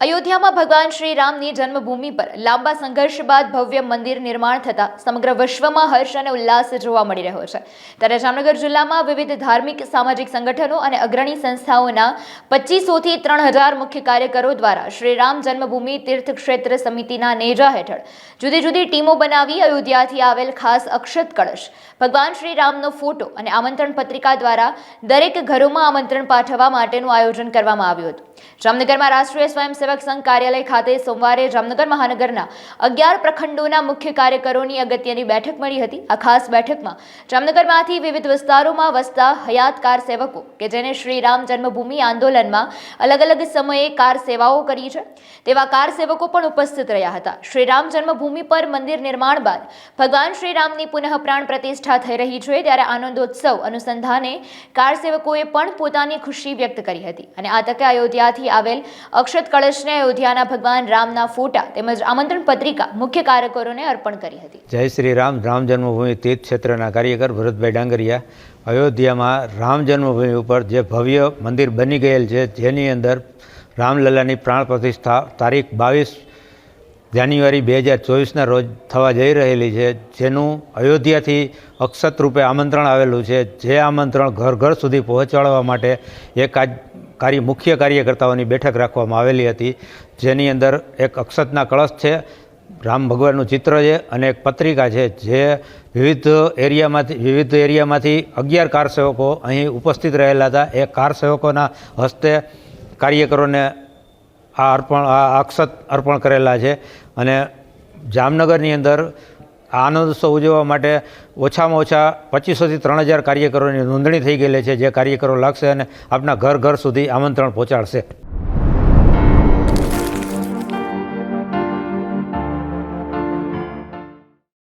અયોધ્યામાં ભગવાન શ્રી રામની જન્મભૂમિ પર લાંબા સંઘર્ષ બાદ ભવ્ય મંદિર નિર્માણ થતા સમગ્ર વિશ્વમાં હર્ષ અને ઉલ્લાસ જોવા મળી રહ્યો છે. ત્યારે જામનગર જિલ્લામાં વિવિધ ધાર્મિક, સામાજિક સંગઠનો અને અગ્રણી સંસ્થાઓના પચીસોથી ત્રણ હજાર મુખ્ય કાર્યકરો દ્વારા શ્રી રામ જન્મભૂમિ તીર્થ ક્ષેત્ર સમિતિના નેજા હેઠળ જુદી જુદી ટીમો બનાવી અયોધ્યાથી આવેલ ખાસ અક્ષત કળશ, ભગવાન શ્રી રામનો ફોટો અને આમંત્રણ પત્રિકા દ્વારા દરેક ઘરોમાં આમંત્રણ પાઠવવા માટેનું આયોજન કરવામાં આવ્યું હતું. જામનગરમાં રાષ્ટ્રીય સ્વયંસેવક સંઘ કાર્યાલય ખાતે સોમવારે જામનગર મહાનગરના અગિયાર પ્રખંડોના મુખ્ય કાર્યકરોની અગત્યની બેઠક મળી હતી. આ ખાસ બેઠકમાં જામનગરમાંથી વિવિધ વિસ્તારોમાં વસતા હયાતકાર સેવકો કે જેને શ્રી રામ જન્મભૂમિ આંદોલનમાં અલગ અલગ સમયે કાર સેવાઓ કરી છે, તેવા કાર સેવકો પણ ઉપસ્થિત રહ્યા હતા. શ્રી રામ જન્મભૂમિ પર મંદિર નિર્માણ બાદ ભગવાન શ્રી રામની પુનઃ પ્રાણ પ્રતિષ્ઠા થઈ રહી છે, ત્યારે આનંદોત્સવ અનુસંધાને કાર સેવકોએ પણ પોતાની ખુશી વ્યક્ત કરી હતી અને આ તકે અયોધ્યાથી આવેલ અક્ષત કળશને અયોધ્યાના ભગવાન રામના ફોટા તેમજ આમંત્રણ પત્રિકા મુખ્ય કાર્યકરોને અર્પણ કરી હતી. જય શ્રી રામ. રામ જન્મભૂમિ તીર્થ ક્ષેત્રના કાર્યકર ભરતભાઈ ડાંગરિયા. અયોધ્યામાં રામ જન્મભૂમિ ઉપર જે ભવ્ય મંદિર બની ગયેલ છે, જેની અંદર રામલલ્લાની પ્રાણ પ્રતિષ્ઠા તારીખ બાવીસ જાન્યુઆરી બે હજાર ચોવીસના રોજ થવા જઈ રહેલી છે, જેનું અયોધ્યાથી અક્ષત રૂપે આમંત્રણ આવેલું છે. જે આમંત્રણ ઘર ઘર સુધી પહોંચાડવા માટે એક આજ કાર્ય, મુખ્ય કાર્યકર્તાઓની બેઠક રાખવામાં આવેલી હતી. જેની અંદર એક અક્ષતના કળશ છે, રામ ભગવાનનું ચિત્ર છે અને એક પત્રિકા છે, જે વિવિધ એરિયામાંથી વિવિધ એરિયામાંથી અગિયાર કાર સેવકો અહીં ઉપસ્થિત રહેલા હતા. એ કાર સેવકોના હસ્તે કાર્યકરોને આ અર્પણ, આ અક્ષત અર્પણ કરેલા છે. અને જામનગરની અંદર આ આનંદોત્સવ ઉજવવા માટે ઓછામાં ઓછા પચીસોથી ત્રણ હજાર કાર્યકરોની નોંધણી થઈ ગયેલી છે. જે કાર્યકરો લાગશે અને આપના ઘર ઘર સુધી આમંત્રણ પહોંચાડશે.